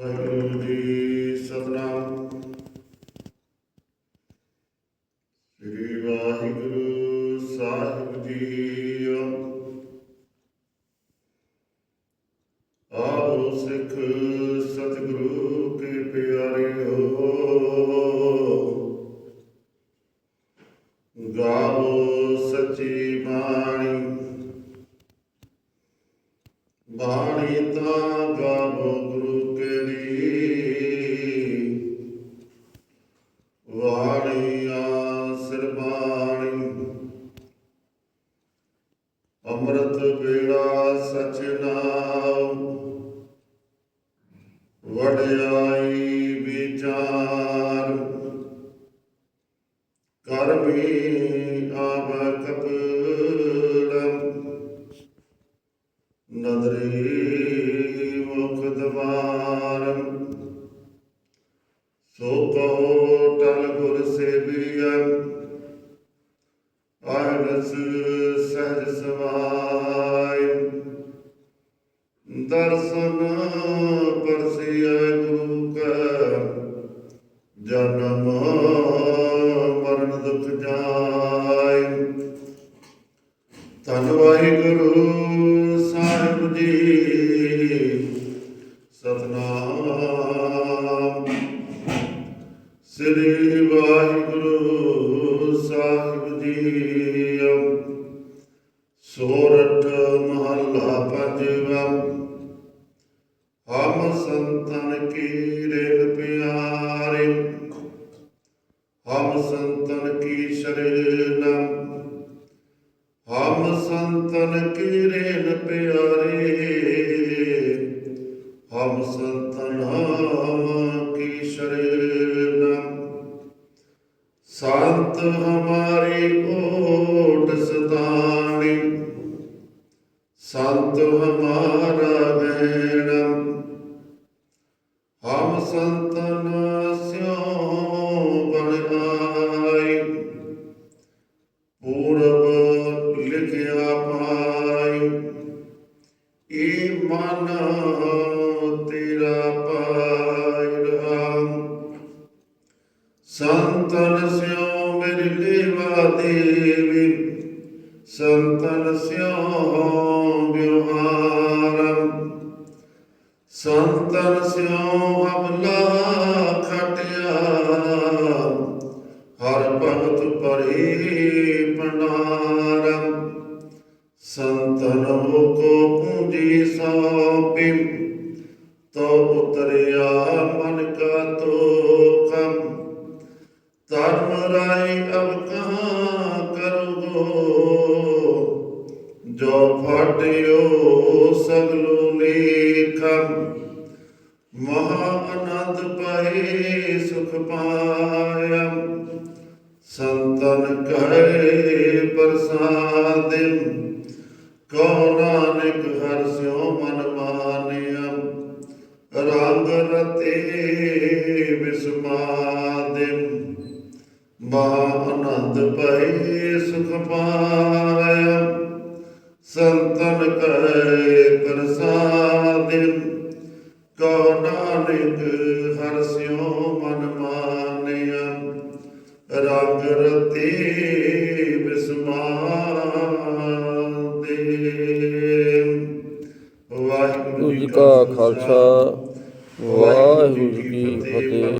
ਵਾਹਿਗੁਰੂ ਜੀ ਸਤਨਾਮ ਸ੍ਰੀ ਵਾਹਿਗੁਰੂ ਸਾਹਿਬ ਜੀ ਆਓ ਸਿੱਖ ਸਤਿਗੁਰੂ ਕੇ ਪਿਆਰੇ ਹੋ ਗਾਵੋ ਸੱਚੀ ਬਾਣੀ। ਬਾਣੀ ਤਾਂ ਅੰਮ੍ਰਿਤ ਵੇਲਾ ਸਚ ਨਾਮ ਵਡਿਆਈ ਵਿਚਾਰ। ਕਰਮੀ ਆਵ ਕਪੜਮ ਨਦਰੀ ਮੁਖ ਦਵਾਰਮ ਸੋ ਕਹੋ ਦਰਸ਼ਨ ਪਰਸਿਐ ਗੁਰੂ ਕੈ ਜਨਮ ਮਰਨ ਦੁਖ ਜਾਇ ਧੰਨ ਵਾਹਿਗੁਰੂ ਸਾਹਿਬ ਜੀ। ਸਤਨਾਮ। ਸ੍ਰੀ ਵਾਹਿਗੁਰੂ ਸਾਹਿਬ ਜੀ। ਸੋਰਠ ਮਹੱਲਾ ਪੰਜਵਾ। ਹਮ ਸੰਤਨ ਕੀ ਰੇਲ ਪਿਆਰੇ। ਹਮ ਸੰਤਨ ਕੀ ਸ਼ਰਨ ਹਮ ਸੰਤਨ ਕੀ ਰੇਨ ਪਿਆਰੇ। ਹਮ ਸੰਤਨ ਕੀ ਸ਼ਰਨ ਸੰਤ ਹਮਾਰੀ ਓਟ ਸਦਾਣੀ। ਸੰਤ ਹਮਾਰਾ ਗੈਣਮ ਸੰਤਨ ਸਿਉ ਬਣ ਪੂਰਬ ਲਿਖਿਆ ਪਾਈ। ਏ ਮਨ ਤੇਰਾ ਪਾਈ ਰਾਮ ਸੰਤਨ ਸਿਉ ਮੇਰੀ ਲੇਵਾ ਦੇਵੀ। ਸੰਤਨ ਸਿਉ ਵਿਵਹਾਰਮ ਸੰਤਨ ਸਿਉ ਅਬਲਾ ਖਟਿਆ। ਹਰ ਭਗਤ ਪਰੇ ਪੰਡਾਰਮ ਸੰਤਨ ਕੋ ਪੂਜੀ ਸੋਪਿ ਤੋ ਉਤਰਿਆ ਮਨ ਕਾ ਤੋਖਮ ਧਰਮ ਰਾਈ ਅਬ ਕਹਾ ਕਰੂਗੋ ਜੋ ਫਟਿਓ ਸਗਲੋ ਲੇਖਮ ਮਹਾ ਆਨੰਦ ਪਾਏ ਸੁਖ ਪਾਇਆ ਸੰਤਨ ਕਹੇ ਪ੍ਰਸਾਦਿ, ਕਉ ਨਾਨਕ ਹਰ ਸਿਉ ਮਨ ਮਾਨਿਆ ਰੰਗ ਰਤੇ ਵਿਸਮਾਦਿ, ਮਹਾ ਆਨੰਦ ਪਏ ਸੁਖ ਪਾਇਆ ਸੰਤਨ ਕਹੇ ਪ੍ਰਸਾਦਿ ਕਉ ਨਾਨਕ ਹਰ ਸਿਉ ਮਨ ਮਾਨਿਆ। ਰੰਗ ਰਤੇ ਵਾਹਿਗੁਰੂ ਵਾਹਿਗੁਰੂ ਜੀ ਕਾ ਖਾਲਸਾ ਵਾਹਿਗੁਰੂ ਜੀ ਕੀ ਫਤਿਹ।